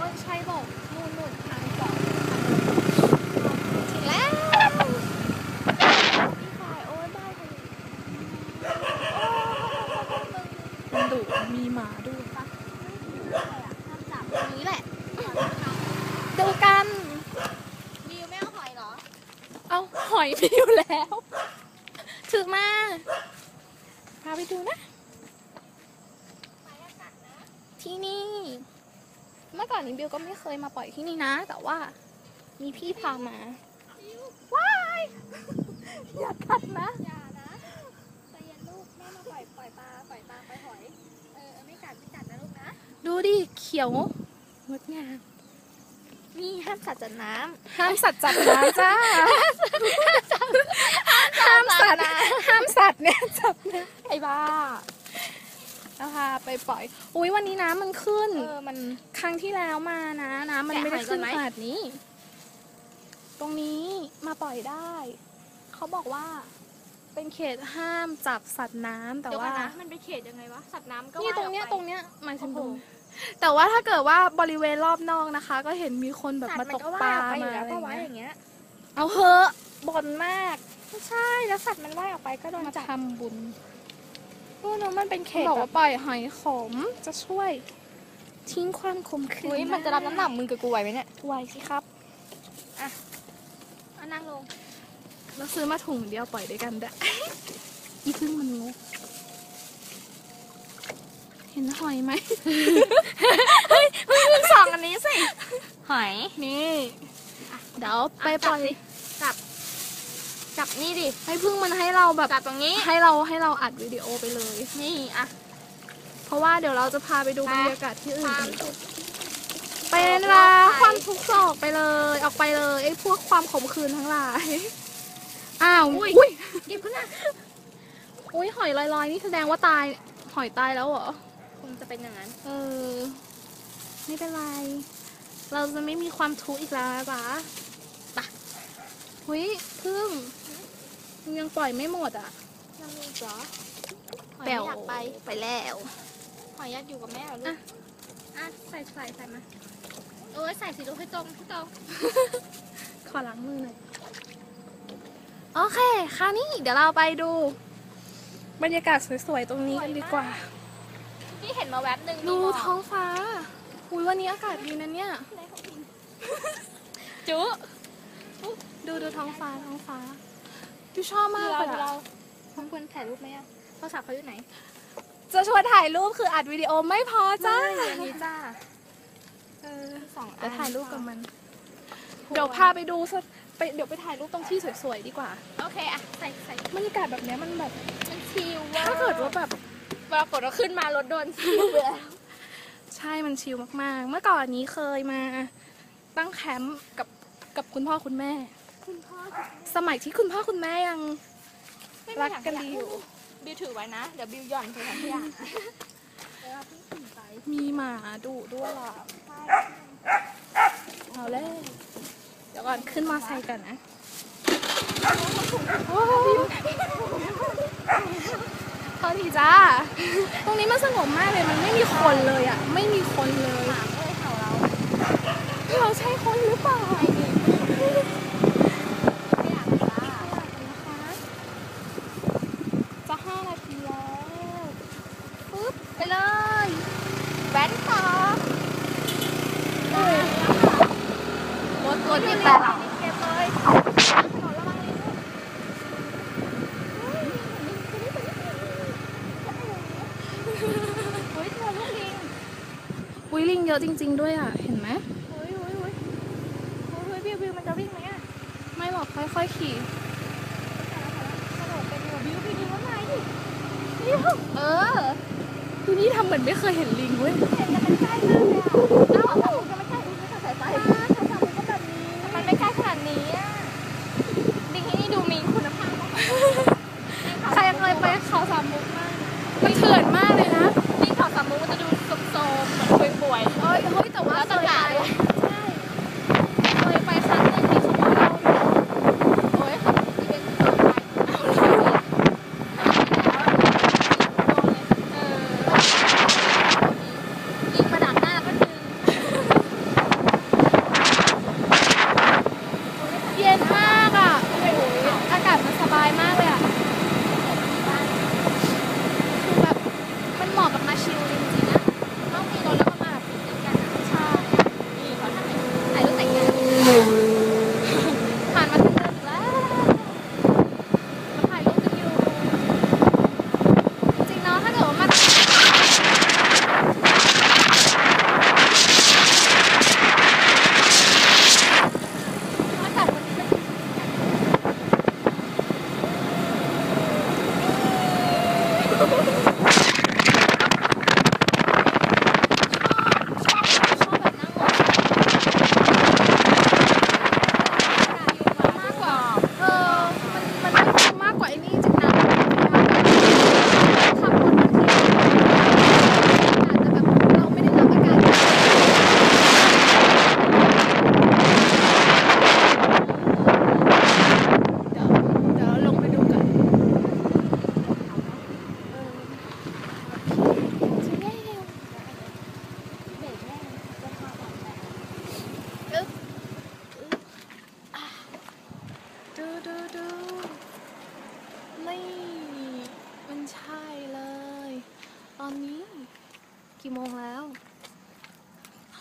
ก็ใช่บอกนู่นนู่นทางจอดถึงแล้วพี่ชายโอ้ยบ้านคนนี้โอ้ยมึงมันดุมีหมาด้วยปะไม่ถึงเลยอะห้ามจับตรงนี้แหละ ดูกันบิวไม่เอาหอยเหรอ เอาหอยไปอยู่แล้ว ถือมา พาไปดูนะ ที่นี่ มื่อก่อนนี้บิวก็ไม่เคยมาปล่อยที่นี่นะ แต่ว่ามีพี่พามาว้าย อย่ากัดนะ อย่านะใจเย็นลูก แม่มาปล่อยปล่อยปลาปล่อยปลาปล่อยหอย เออเออไม่กัดไม่กัดนะลูกนะ ดูดิ เขียว งดงาม นี่ห้ามสัตว์จัดน้ห้ามสัตว์จับน้ำจ้า ห้ามสัตว์ ห้ามสัตว์เนี่ยจับนะำไอ้บ้า เอาพาไปปล่อย อุ้ยวันนี้น้ำมันขึ้น เออมัน ครั้งที่แล้วมานะ น้ำมันแกะไม่ได้หอยก่ขึ้อนนไหม ขนาดนี้ ตรงนี้มาปล่อยได้ เขาบอกว่า เป็นเขตห้ามจับสัตว์น้ำแต่เดี๋ยวก่ว่าอนนะมันเป็นเขตยังไงวะ สัตว์น้ำก็นี่ว่ายตรงเนี้ยออกไป ตรงเนี้ยหมายถึงตรงโอ้โหแต่ว่าถ้าเกิดว่าบริเวณรอบนอกนะคะ ก็เห็นมีคนแบบสัตมาว์มัตนกก็ปว่ายลาออกไปอมายู่แล้วอะไรก็ว่ายเงี้อยย่างเงี้ยเอาเหอะบ่นมาก ไม่ใช่แล้วสัตว์มันว่ายออกไปก็โดนมาจับทำบุญ นู่นนะมันเป็นเขตบอกแบว่าบปล่อยหอยขมจะช่วย ทิ้งความขมขื่นอุ้ยมันจะรับน้ำหนักมึงกับกูไหวไหมเนี่ยไหวสิครับเอานั่งลงเราซื้อมาถุงเดียวปล่อยด้วยกันได้อีพึ่งมันงกเห็นหอยไหมมึงสองอันนี้สิหอยนี่เดี๋ยวไปปล่อยจับ จับนี่ดิ ให้พึ่งมันให้เราแบบจับตรงนี้ ให้เราให้เราอัดวิดีโอไปเลย นี่อะ เพราะว่าเดี๋ยวเราจะพาไปดูไปบรรยากาศที่อื่นความอีกสุขเป็นลาความทุกข์ก็ออกไปเลย ออกไปเลยไอ้พวกความขมขื่นทั้งหลาย อ้าวอุ้ยหยิบขึ้นมาอุ้ยหอยลอยๆนี่แสดงว่าตาย หอยตายแล้วเหรอ คงจะเป็นอย่างนั้น เออ ไม่เป็นไร เราจะไม่มีความทุกข์อีกแล้วนะจ๊ะไปะหุยพึ่งมึง ยังปล่อยไม่หมดอะยังมีอีกเหรอหอยแป๋ไม่วอยากไปไปแล้วหอยอยากอยู่กับแม่เหรอลูอะกอะใส่ใส่ใส่มาเออใส่สิลูกให้ตรงให้ตรง ขอล้างมือหน่อย โอเค คราวนี้เดี๋ยวเราไปดู บรรยากาศสวยๆ ตรงนี้กันดีกว่าพี่เห็นมาแวบหนึ่งดูมีหมกท้องฟ้าอุ้ยวันนี้อากาศดีนะเนี่ย จุ๊ดูดูท้องฟ้าท้องฟ้า ดูชอบมากเราเลยเราอะต้องควรถ่ายรูปไหมอะโทรศัพท์เขาอยู่ไหนจะชวนถ่ายรูปคืออัดวิดีโอไม่พอจ้าไม่อันนี้จ้าเออสองอัน เดี๋ยวถ่ายรูปกับมัน เดี๋ยวพาไปดูสักไปเดี๋ยวไปถ่ายรูปตรงที่สวยๆดีกว่าโอเคอะใส่ใส่บรรยากาศแบบเนี้ยมันแบบ มันชิลถ้าเกิดว่าแบบปรากฏว่าขึ้นมารถโดนชิลไปแล้วใช่มันชิลมากๆ เมื่อก่อนนี้เคยมาตั้งแคมป์กับกับคุณพ่อคุณแม่ คุณพ่อสมัยที่คุณพ่อคุณแม่ยังไม่มีรักถังกันขยะดีอยู่ บิวถือไว้นะ เดี๋ยวบิวหย่อนใส่ถังขยะเดี๋ยวเราเพิ่งขึ้นไปมีหมาดุด้วยล่ะเอาเลยเดี๋ยวก่อนขึ้นมอไซค์ก่อนนะโอ้ยเขาดีจ้า ตรงนี้มันสงบมากเลย มันไม่มีคนเลยอะ ไม่มีคนเลยถามเลยแถวเราเราใช่คนหรือเปล่า ไม่มีไม่อยากจ้า จะห้านาทีแล้ว ปึ๊บไปเลยแว้นต่อ รถรถ เก็ ที่ บ แต่ เก็บเลยถนนระวังนิดนึงเฮ้ยเจอลูกลิง อุ้ยลิง เยอะจริง ๆ ด้วยอะ เห็นไหมเฮ้ยเฮ้ยเฮ้ยเฮ้ยบิวบิวมันจะวิ่งไหมอะ ไม่หรอกค่อยๆขี่กระโดดเป็นอยู่บิวบิวดูข้างในดิบิวเออที่นี่ทำเหมือนไม่เคยเห็นลิงเว้ย เห็นแต่มันใกล้มากเลยอะเอ้า Ha, ha, ha.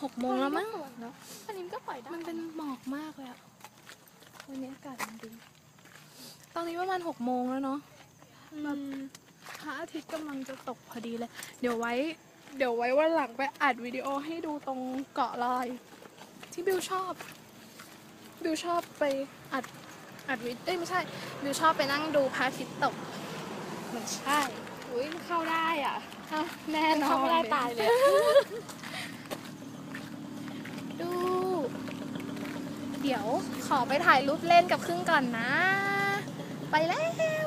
หกโมงแล้วมั้งอันนี้มันก็ปล่อยได้ มันเป็นหมอกมากเลยอะวันนี้อากาศมันดี ตอนนี้ประมาณหกโมงแล้วเนาะแบบพระอาทิตย์กำลังจะตกพอดีเลย เดี๋ยวไว้ เดี๋ยวไว้วันหลังไปอัดวิดีโอให้ดูตรงเกาะลอย ที่บิวชอบ บิวชอบไปอัดอัดวิดเอ้ยไม่ใช่ บิวชอบไปนั่งดูพระอาทิตย์ตก มันใช่ อุ้ยเข้าได้อะอ้าวแน่นอนเข้าไม่ได้ตายเลย ดู เดี๋ยวขอไปถ่ายรูปเล่นกับครึ่งก่อนนะ ไปแล้ว